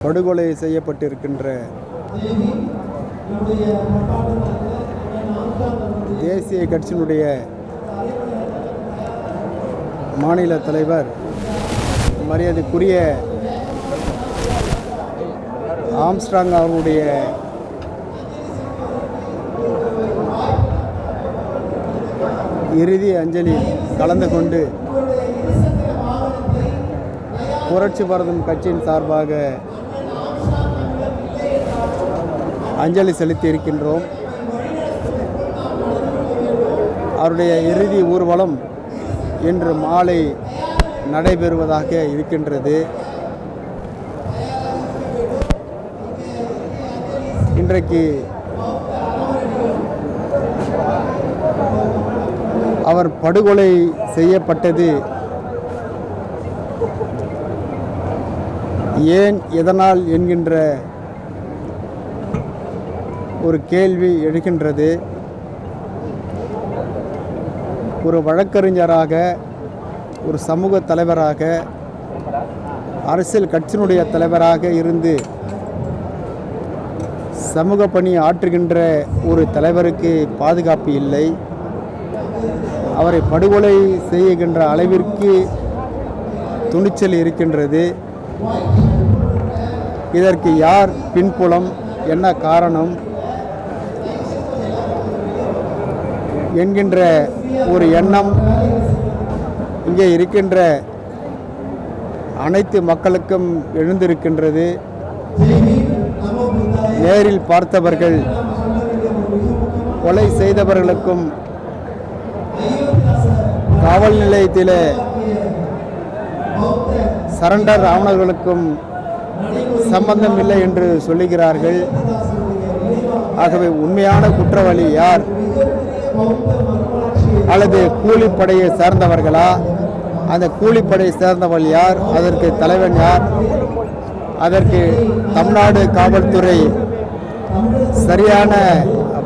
படுகொலை செய்யப்பட்டிருக்கின்ற தேசிய கட்சியினுடைய மாநில தலைவர் மரியாதைக்குரிய ஆம்ஸ்ட்ராங் அவருடைய இறுதி அஞ்சலி கலந்து கொண்டு புரட்சி பாரதம் கட்சியின் சார்பாக அஞ்சலி செலுத்தி இருக்கின்றோம் அவருடைய இறுதி ஊர்வலம் இன்று மாலை நடைபெறுவதாக இருக்கின்றது. இன்றைக்கு அவர் படுகொலை செய்யப்பட்டது. ஏன் எதனால் என்கின்ற ஒரு கேள்வி எழுகின்றது. ஒரு வழக்கறிஞராக ஒரு சமூக தலைவராக அரசியல் கட்சியினுடைய தலைவராக இருந்து சமூக பணி ஆற்றுகின்ற ஒரு தலைவருக்கு பாதுகாப்பு இல்லை. அவரை படுகொலை செய்கின்ற அளவிற்கு துணிச்சல் இருக்கின்றது. இதற்கு யார் பின்புலம்? என்ன காரணம்? என்கின்ற ஒரு எண்ணம் இங்கே இருக்கின்ற அனைத்து மக்களுக்கும் எழுந்திருக்கின்றது. நேரில் பார்த்தவர்கள் கொலை செய்தவர்களுக்கும் காவல் நிலையத்தில் சரண்டர் ஆவணர்களுக்கும் சம்பந்தம் இல்லை என்று சொல்லுகிறார்கள். ஆகவே உண்மையான குற்றவாளி யார்? அல்லது கூலிப்படையை சேர்ந்தவர்களா? அந்த கூலிப்படையை சேர்ந்தவள் யார்? அதற்கு தலைவன் யார்? அதற்கு தமிழ்நாடு காவல்துறை சரியான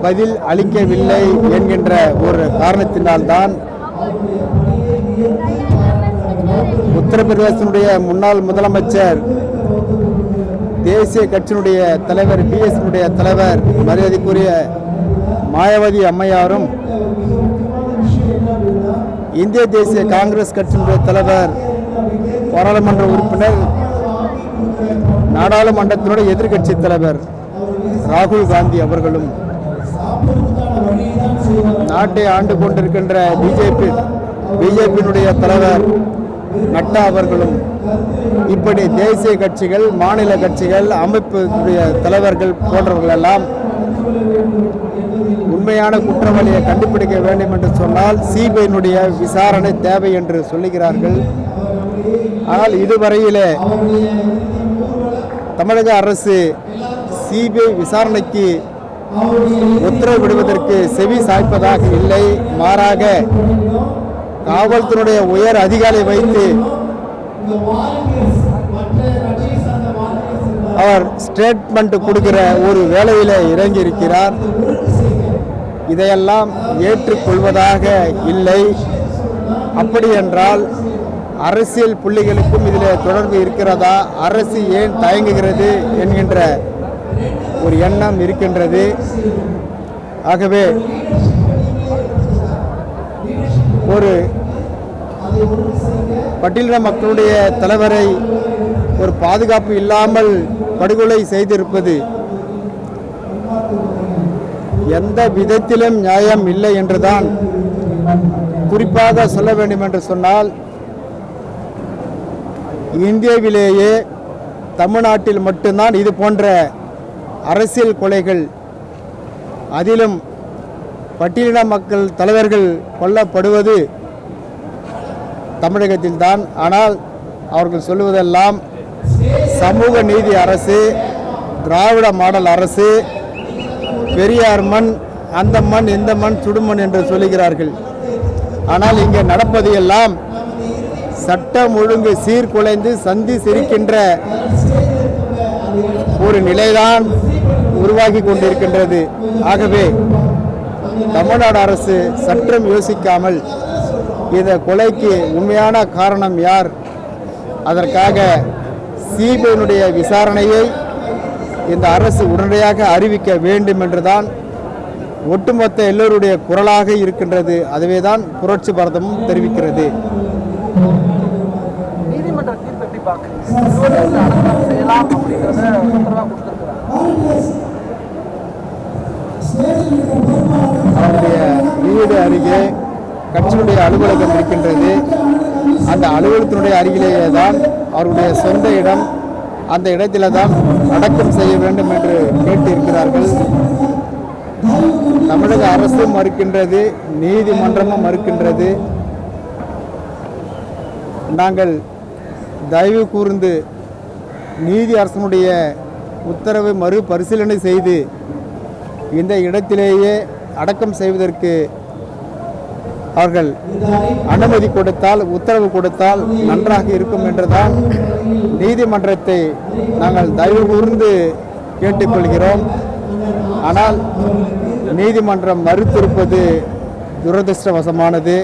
பதில் அளிக்கவில்லை என்கின்ற ஒரு காரணத்தினால்தான் உத்தரப்பிரதேசனுடைய முன்னாள் முதலமைச்சர் தேசிய கட்சியினுடைய தலைவர் பிஎஸ்னுடைய தலைவர் மரியாதைக்குரிய மாயாவதி அம்மையாரும் இந்திய தேசிய காங்கிரஸ் கட்சியினுடைய தலைவர் பாராளுமன்ற உறுப்பினர் நாடாளுமன்றத்தினுடைய எதிர்க்கட்சி தலைவர் ராகுல் காந்தி அவர்களும் நாட்டை ஆண்டு கொண்டிருக்கின்ற பிஜேபி பிஜேபியினுடைய தலைவர் நட்டா அவர்களும் இப்படி தேசிய கட்சிகள் மாநில கட்சிகள் அமைப்புடைய தலைவர்கள் போன்றவர்கள் எல்லாம் உண்மையான குற்றவாளியை கண்டுபிடிக்க வேண்டும் என்று சொன்னால் சிபிஐனுடைய விசாரணை தேவை என்று சொல்லுகிறார்கள். ஆனால் இதுவரையிலே தமிழக அரசு சிபிஐ விசாரணைக்கு உத்தரவிடுவதற்கு செவி சாய்ப்பதாக இல்லை. மாறாக காவல்துறையுடைய உயர் அதிகாரி வைத்து அவர் ஸ்டேட்மெண்ட் கொடுக்கிற ஒரு வேலையில் இறங்கியிருக்கிறார். இதையெல்லாம் ஏற்றுக்கொள்வதாக இல்லை. அப்படி என்றால் அரசியல் புள்ளிகளுக்கும் இதில் தொடர்பு இருக்கிறதா? அரசு ஏன் தயங்குகிறது என்கின்ற ஒரு எண்ணம் இருக்கின்றது. ஆகவே ஒரு பட்டியலின மக்களுடைய தலைவரை ஒரு பாதுகாப்பு இல்லாமல் படுகொலை செய்திருப்பது எந்த விதத்திலும் நியாயம் இல்லை என்றுதான் குறிப்பாக சொல்ல வேண்டும் என்று சொன்னால் இந்தியாவிலேயே தமிழ்நாட்டில் மட்டும்தான் இது போன்ற அரசியல் கொலைகள் அதிலும் பட்டியலின மக்கள் தலைவர்கள் கொல்லப்படுவது தமிழகத்தில்தான். ஆனால் அவர்கள் சொல்லுவதெல்லாம் சமூக நீதி அரசு திராவிட மாடல் அரசு பெரியார் மண் அந்த மண் இந்த மண் சுடுமண் என்று சொல்லுகிறார்கள். ஆனால் இங்கே நடப்பது எல்லாம் சட்டம் ஒழுங்கு சீர்குலைந்து சந்தி சிரிக்கின்ற ஒரு நிலைதான் உருவாகி கொண்டிருக்கின்றது. ஆகவே தமிழ்நாடு அரசு சற்றும் யோசிக்காமல் இந்த கொலைக்கு உண்மையான காரணம் யார்? அதற்காக சிபிஐனுடைய விசாரணையை இந்த அரசு உடனடியாக அறிவிக்க வேண்டும் என்றுதான் ஒட்டுமொத்த எல்லோருடைய குரலாக இருக்கின்றது. அதுவே தான் புரட்சி பாரதமும் தெரிவிக்கிறது. அவருடைய வீடு அருகே கட்சியினுடைய அலுவலகம் இருக்கின்றது. அந்த அலுவலகத்தினுடைய அருகிலேயே தான் அவருடைய சொந்த இடம் அந்த இடத்தில தான் அடக்கம் செய்ய வேண்டும் என்று கேட்டிருக்கிறார்கள். தமிழக அரசு மறுக்கின்றது நீதிமன்றமும் மறுக்கின்றது. நாங்கள் தயவு கூர்ந்து நீதி அரசனுடைய உத்தரவை மறுபரிசீலனை செய்து இந்த இடத்திலேயே அடக்கம் செய்வதற்கு அவர்கள் அனுமதி கொடுத்தால் உத்தரவு கொடுத்தால் நன்றாக இருக்கும் என்றுதான் நீதிமன்றத்தை நாங்கள் தயவு கூர்ந்து கேட்டுக்கொள்கிறோம். ஆனால் நீதிமன்றம் மறுத்திருப்பது துரதிருஷ்டவசமானது.